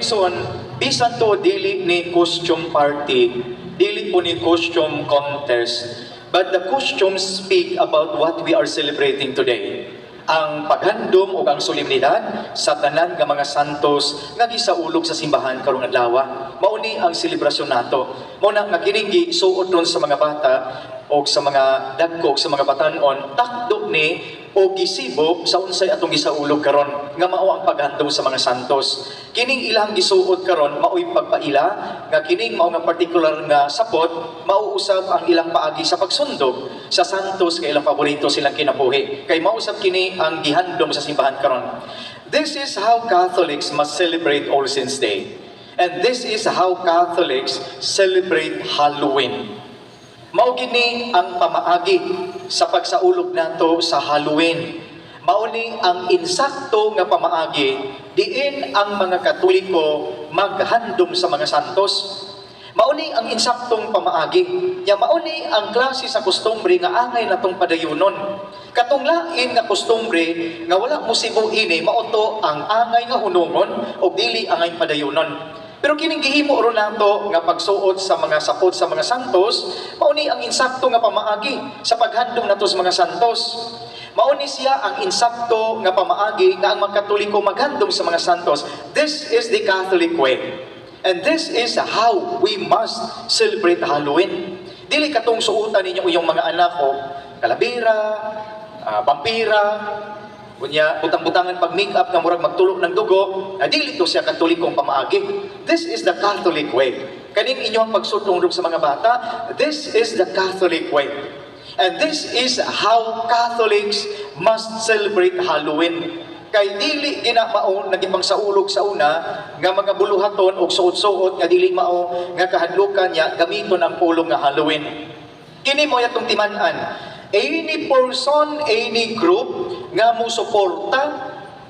igsoon, bisan to dili ni costume party, dili po ni costume contest, but the costumes speak about what we are celebrating today. Ang paghandom o ang solemnidad sa tanan nga mga santos nga gisaulog sa simbahan karong adlaw. Mauni ang selebrasyon nato. Mao na nga gisuot ron sa mga bata o sa mga dagko sa mga batanon takdo ni o gisibo sa unsay atong gisaulog karon nga mao ang paghandom sa mga santos. Kining ilang gisuot karon mao'y pagpaila nga kining mao nga particular nga sapot mao usab ang ilang paagi sa pagsundog sa santos nga ilang paborito silang kinabuhi. Kay mao usab kini ang gihandom sa simbahan karon. This is how Catholics must celebrate All Saints Day. And this is how Catholics celebrate Halloween Mao ang pamaagi sa pagsaulog nato sa Halloween. Mao ni ang insakto nga pamaagi diin ang mga Katoliko maghandom sa mga santos. Mao ni ang insaktong pamaagi. Ya mao ni ang klase sa kustombre nga angay natong padayunon. Katong lain nga kustombre nga wala mo sibo ini mao to ang angay nga hunungon o dili angay padayunon. Pero kining gihimo ro nato nga pagsuot sa mga sapot sa mga santos, mao ni ang insakto nga pamaagi sa paghandom nato sa mga santos. Mao ni siya ang insakto nga pamaagi nga ang mga Katoliko maghandom sa mga santos. This is the Catholic way. And this is how we must celebrate Halloween. Dili katong suotan ninyo iyong mga anak ko, kalabira, ah, vampira, Kunya, butang-butangan pag make up nga murag magtulog ng dugo, na dili to siya katolikong pamaagi. This is the Catholic way. Kaning inyong pagsutungdog sa mga bata, this is the Catholic way. And this is how Catholics must celebrate Halloween. Kay dili gina mao nagipang sa una nga mga buluhaton og suot-suot nga dili mao nga kahadlukan niya gamiton ang pulong nga Halloween. Kini mo yatong timan-an. Any person, any group nga mo suporta,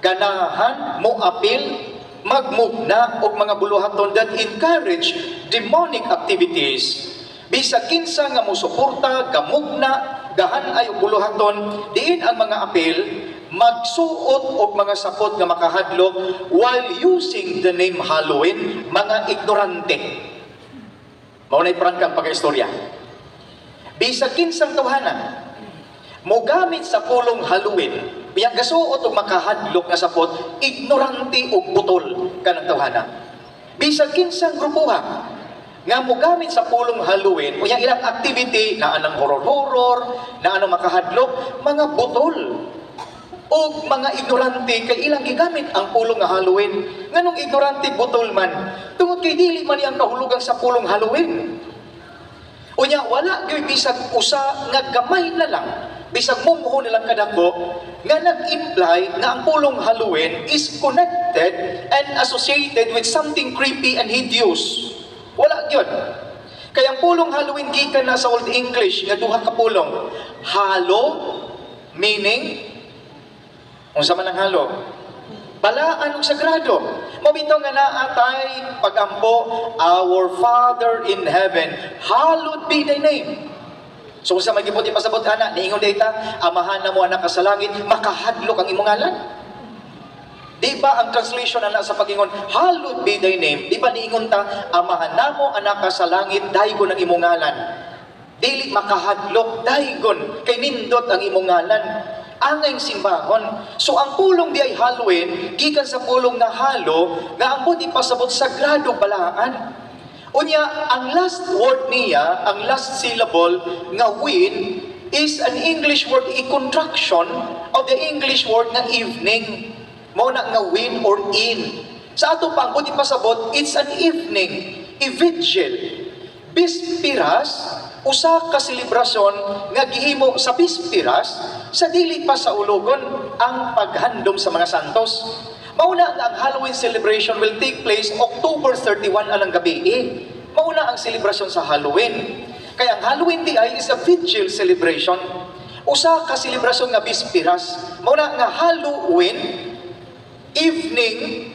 ganahan, mo apil, magmugna og mga buluhaton that encourage demonic activities. Bisa kinsa nga mo suporta, gamugna, gahan ay buluhaton, diin ang mga apil, magsuot og mga sapot nga makahadlok while using the name Halloween, mga ignorante. Mao na'y prangkang pagkaistorya. Bisag kinsang tawhanan, mo gamit sa pulong Halloween, biyang gasuot og makahadlok nga sapot, ignorante og butol kanang tawhana. Bisag kinsang grupuha, nga mo gamit sa pulong Halloween, o yung ilang activity na anang horror-horror, na anong makahadlok, mga butol. O mga ignorante kay ilang gigamit ang pulong Halloween. Nganong ignorante butol man, tungod kay dili man ang kahulugan sa pulong Halloween. Unya wala gyud bisag usa nga gamay na lang bisag mumuho nilang kadako nga nag-imply nga ang pulong Halloween is connected and associated with something creepy and hideous. Wala gyud. Kaya ang pulong Halloween gikan na sa Old English nga duha ka pulong. Halo meaning unsa man ang halo? Balaan ug sagrado. Mabito nga naatay pagampo, Our Father in heaven, hallowed be thy name. So kung sa may giputi pasabot ana, niingon data, amahan na mo anak sa langit, makahadlok ang imong ngalan. Di ba ang translation ana sa pagingon, hallowed be thy name, di ba niingon ta, amahan na mo anak sa langit, daygon ang imong ngalan. Dili makahadlok, daygon, kay nindot ang imong ngalan. Angay simbahon. So ang pulong di ay Halloween, gikan sa pulong na halo, nga ang buti pasabot sagrado balaan. Unya, ang last word niya, ang last syllable nga win, is an English word, a contraction of the English word nga evening. Mao na nga win or in. Sa ato pang buti pasabot, it's an evening, a vigil. Bispiras, usa ka selebrasyon nga gihimo sa bispiras sa dili pa sa ulogon ang paghandom sa mga santos. Mauna nga ang Halloween celebration will take place October 31 alang gabi. Eh. Mauna ang selebrasyon sa Halloween. Kaya ang Halloween di ay is a vigil celebration. Usa ka selebrasyon nga bispiras. Mauna nga Halloween evening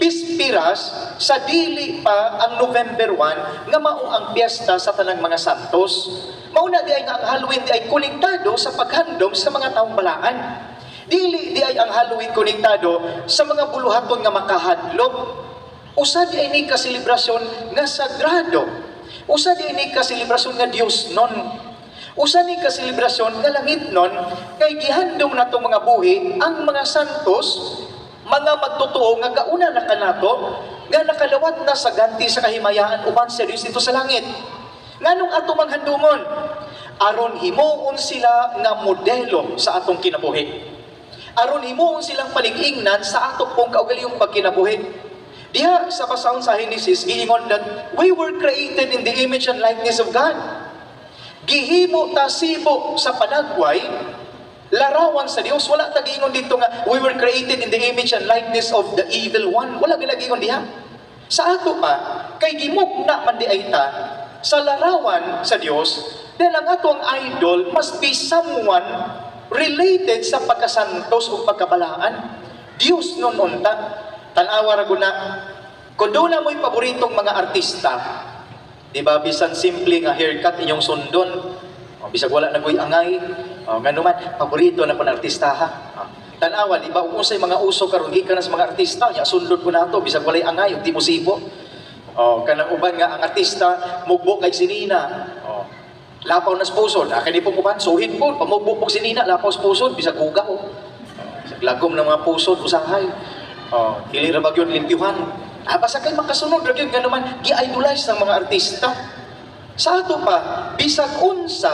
bispiras sa dili pa ang November 1 nga mao ang piyesta sa tanang mga santos. Mauna di ay nga ang Halloween di ay konektado sa paghandom sa mga taong balaan. Dili di ay ang Halloween konektado sa mga buluhaton nga makahadlok. Usa di ay ni ka selebrasyon nga sagrado. Usa di ni ka selebrasyon nga Dios non. Usa ni ka selebrasyon nga langit non kay gihandom nato mga buhi ang mga santos mga magtotoo nga kauna na kanato nga nakalawat na sa ganti sa kahimayaan uban sa Dios dito sa langit. Nganong ato manghandumon aron himuon sila nga modelo sa atong kinabuhi aron himuon silang palig-ingnan sa ato pong kaugalingong pagkinabuhi. Diha sa basahon sa Genesis, giingon that we were created in the image and likeness of God. Gihimo ta sibo sa panagway, larawan sa Dios. Wala ta giingon dito nga we were created in the image and likeness of the evil one. Wala gila giingon diha. Sa ato pa, kay gimugna man di ay ta sa larawan sa Dios, dahil ang atong idol must be someone related sa pagkasantos o pagkabalaan. Diyos nun unta. Tanawa ra na, kung doon na mo'y paboritong mga artista, di ba, bisan simple nga haircut inyong sundon, bisag wala na ko'y angay, o, nga naman, paborito na po ng artista ha. O, tanawa, di ba, kung sa'y mga uso karon ka na sa mga artista, ya sundon ko na to, bisag walay angay, di mo sibo. O, kanang uban nga, ang artista, mugbo kay sinina. O, Lapaw na sa pusod. Akin di po kuman, suhid po. Pamubukbok si Nina, lapaw sa pusod. Bisag huga ko. Bisag lagom ng mga pusod, usahay. Oh, hili ra ba yun limpiwan. Ah, basta kay makasunod ra yun, nga naman, gi-idolize ng mga artista. Sa ato pa, bisag unsa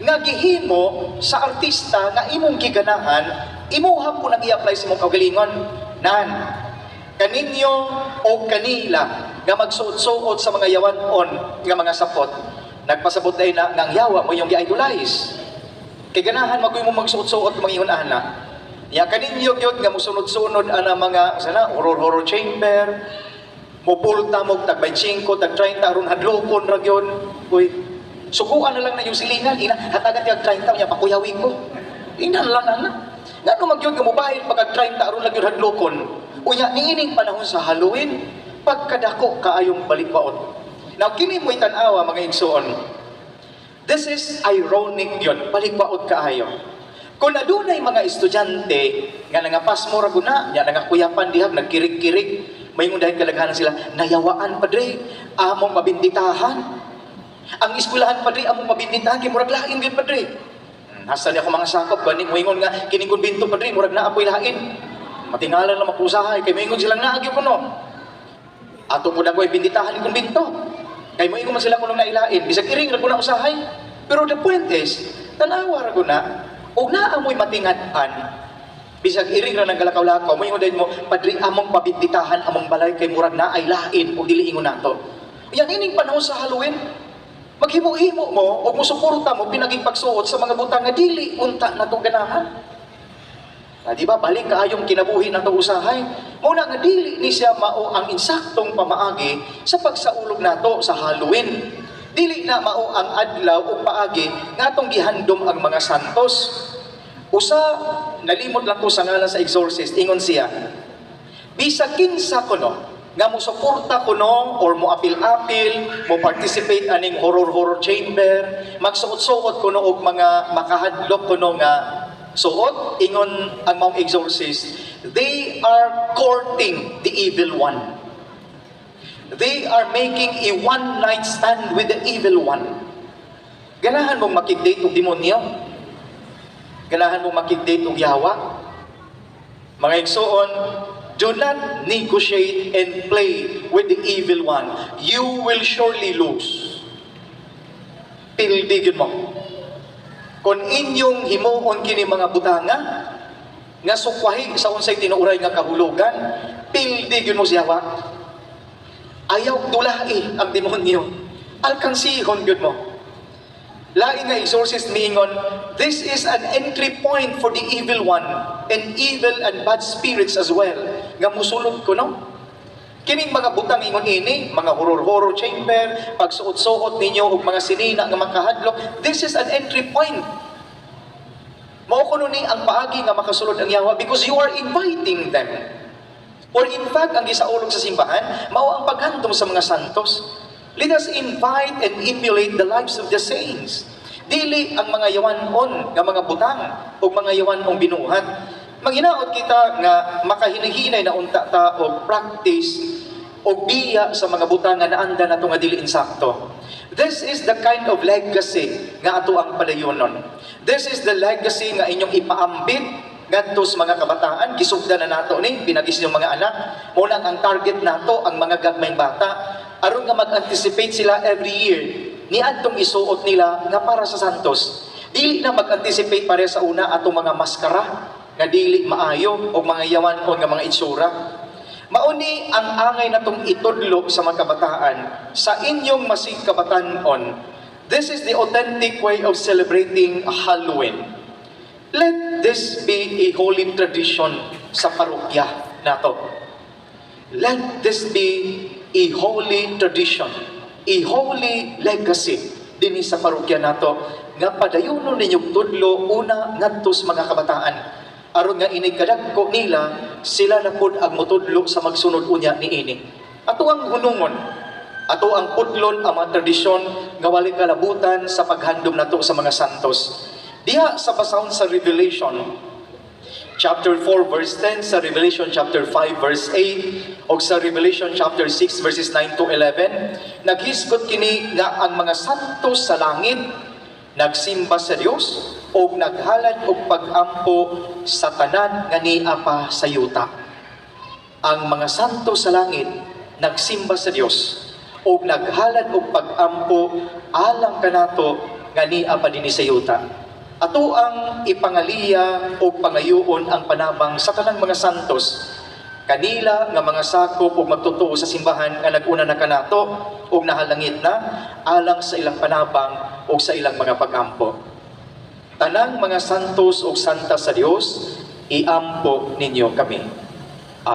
nga gihimo sa artista nga imong giganahan, imuha po nag i-apply sa imong kaugalingon. Nan, kaninyo o kanila nga magsuot-suot sa mga yawanon nga mga sapot nagpasabot dahil na ngang yawa mo yung gi-idolize. Kay ganahan magoy mo magsuot-suot mga ihon ana. Ya kaninyo gyud nga musunod-sunod ana mga sana horror-horror chamber, mupulta mo tag 25 tag 30 aron hadlokon ra gyud. Uy, sukuan na lang na yung silingan ina hatagan tag 30 nya pakuyawin ko. Ina na lang ana. Ngano magyud nga mobile pag 30 aron lang gyud hadlokon. Unya niining panahon sa Halloween, pagkadako kaayong balikbaon. Now, kini mo'y tanawa, mga igsoon. This is ironic yun. Balikbaot kaayo. Kung adunay mga estudyante nga nangapas mo ra guna, nga nangakuyapan dihag, nagkirig-kirig, may dahil kalaghanan sila, nayawaan padre, among mabinditahan. Ang eskwelahan padre, among mabinditahan, kay murag lain gyud padre. Hmm, Hasta niya ko mga sakop, ganing moingon nga, kining binto padre, murag na apoy lain. Matingalan na makusahay, kay moingon silang naagyo ko no. Ato po na ko binditahan kong binto. Kay mo ingon man sila kunong nailain, bisag iring ra ko na usahay. Pero the point is, tanawa ko na, og naa mo'y matingan-an, bisag iring ra naggalakaw-lakaw, mo ingon mo, padri among pabinditahan among balay kay murag na ay lain o dili ingon nato. Yan ining panahon sa Halloween, maghimo-himo mo o musuporta mo pinaging pagsuot sa mga butang nga dili unta na itong ganahan. Ah, di ba, balik kaayong kinabuhi na itong usahay. Muna nga dili ni siya mao ang insaktong pamaagi sa pagsaulog nato sa Halloween. Dili na mao ang adlaw o paagi nga atong gihandom ang mga santos. Usa, nalimot lang ko sa ngalan sa exorcist, ingon siya, Bisa kinsa ko no, nga mo suporta ko no, or mo apil-apil, mo participate aning horror-horror chamber, magsuot-suot ko no, og mga makahadlok ko no nga suot, ingon ang mga exorcist, they are courting the evil one. They are making a one-night stand with the evil one. Ganahan mong makigdate og demonyo? Ganahan mong makigdate og yawa? Mga igsoon, do not negotiate and play with the evil one. You will surely lose. Pildigin mo. Kung inyong himuon kini mga butanga, nga sukwahi sa unsay tinuuray nga kahulugan, pildigin mo siya wa. Ayaw dulahi ang demonyo. Alkansihon gyud mo. Lain nga exorcist miingon, this is an entry point for the evil one and evil and bad spirits as well. Nga musulod ko, no? Kining mga butang ingon ini, mga horror-horror chamber, pagsuot-suot ninyo og mga sinina nga makahadlok, this is an entry point. Mao kuno ni ang paagi nga makasulod ang yawa because you are inviting them. Or in fact, ang gisaulog sa simbahan, mao ang paghandom sa mga santos. Let us invite and emulate the lives of the saints. dili ang mga yawanon nga mga butang o mga yawanong binuhat. Manginaot kita nga makahinahinay na unta ta og practice o biya sa mga butang nga naanda na nga dili insakto. This is the kind of legacy nga ato ang padayonon. This is the legacy nga inyong ipaambit ngadto sa mga kabataan. Gisugda na nato ni pinagis yung mga anak. Mo ang target nato ang mga gagmayng bata. Aron nga mag-anticipate sila every year ni adtong isuot nila nga para sa Santos. Dili na mag-anticipate pare sa una atong mga maskara nga dili maayo o mga yawan o nga mga itsura Mauni ang angay natong itudlo sa mga kabataan sa inyong masig. This is the authentic way of celebrating Halloween. Let this be a holy tradition sa parokya nato. Let this be a holy tradition, a holy legacy dinhi sa parokya nato nga padayunon ninyong tudlo una ngadto sa mga kabataan aron nga inig kadagko nila sila na pud ang mutudlo sa magsunod unya ni ini. Ato ang hunungon, ato ang pudlon ang mga tradisyon nga wali kalabutan sa paghandom nato sa mga santos. Diha sa basahon sa Revelation, chapter 4 verse 10 sa Revelation chapter 5 verse 8 o sa Revelation chapter 6 verses 9 to 11 naghisgot kini nga ang mga santos sa langit nagsimba sa Dios o naghalad og pag-ampo sa tanan nga niya pa sa yuta. Ang mga santo sa langit nagsimba sa Dios o naghalad og pag-ampo alang kanato nga niya pa dinhi sa yuta. Ato ang ipangaliya o pangayoon ang panabang sa tanang mga santos. Kanila nga mga sakop o magtotoo sa simbahan nga naguna na kanato o nahalangit na alang sa ilang panabang o sa ilang mga pag-ampo tanang mga santos o santa sa Dios iampo ninyo kami